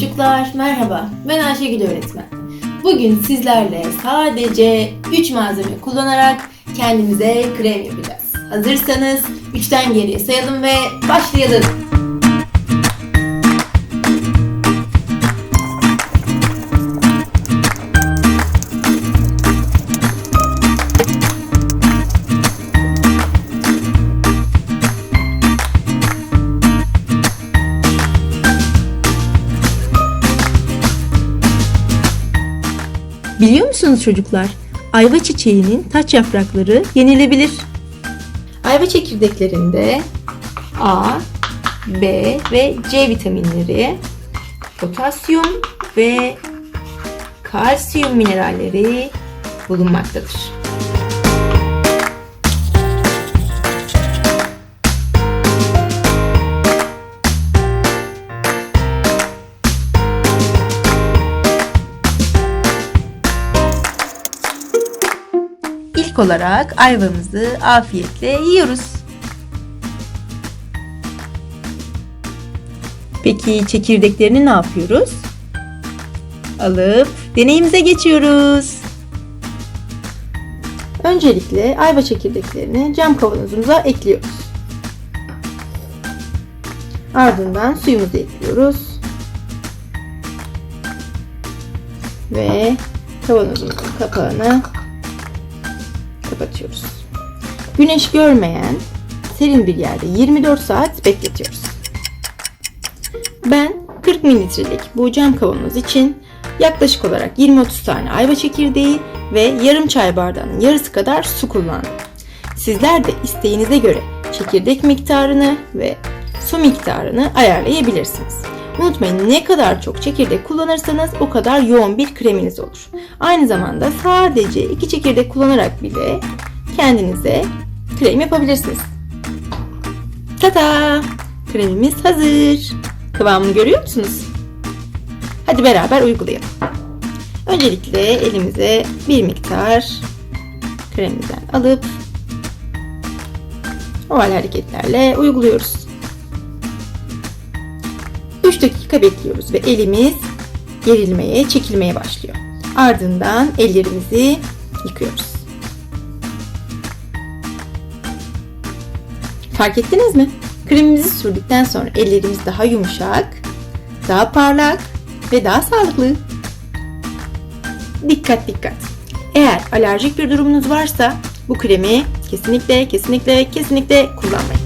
Çocuklar merhaba. Ben Ayşegül öğretmen. Bugün sizlerle sadece 3 malzeme kullanarak kendimize krem yapacağız. Hazırsanız 3'ten geriye sayalım ve başlayalım. Biliyor musunuz çocuklar? Ayva çiçeğinin taç yaprakları yenilebilir. Ayva çekirdeklerinde A, B ve C vitaminleri, potasyum ve kalsiyum mineralleri bulunmaktadır. Olarak ayvamızı afiyetle yiyoruz. Peki çekirdeklerini ne yapıyoruz? Alıp deneyimize geçiyoruz. Öncelikle ayva çekirdeklerini cam kavanozumuza ekliyoruz. Ardından suyumuzu ekliyoruz. Ve kavanozumuzun kapağını kapatıyoruz. Güneş görmeyen serin bir yerde 24 saat bekletiyoruz. Ben 40 mililitrelik bu cam kavanoz için yaklaşık olarak 20-30 tane ayva çekirdeği ve yarım çay bardağının yarısı kadar su kullandım. Sizler de isteğinize göre çekirdek miktarını ve su miktarını ayarlayabilirsiniz. Unutmayın ne kadar çok çekirdek kullanırsanız o kadar yoğun bir kreminiz olur. Aynı zamanda sadece iki çekirdek kullanarak bile kendinize krem yapabilirsiniz. Tada! Kremimiz hazır. Kıvamını görüyor musunuz? Hadi beraber uygulayalım. Öncelikle elimize bir miktar kremimizden alıp oval hareketlerle uyguluyoruz. 3 dakika bekliyoruz ve elimiz gerilmeye, çekilmeye başlıyor. Ardından ellerimizi yıkıyoruz. Fark ettiniz mi? Kremimizi sürdükten sonra ellerimiz daha yumuşak, daha parlak ve daha sağlıklı. Dikkat dikkat. Eğer alerjik bir durumunuz varsa bu kremi kesinlikle kesinlikle kesinlikle kullanmayın.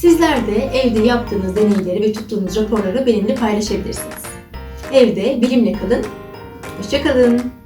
Sizler de evde yaptığınız deneyleri ve tuttuğunuz raporları benimle paylaşabilirsiniz. Evde bilimle kalın. Hoşçakalın.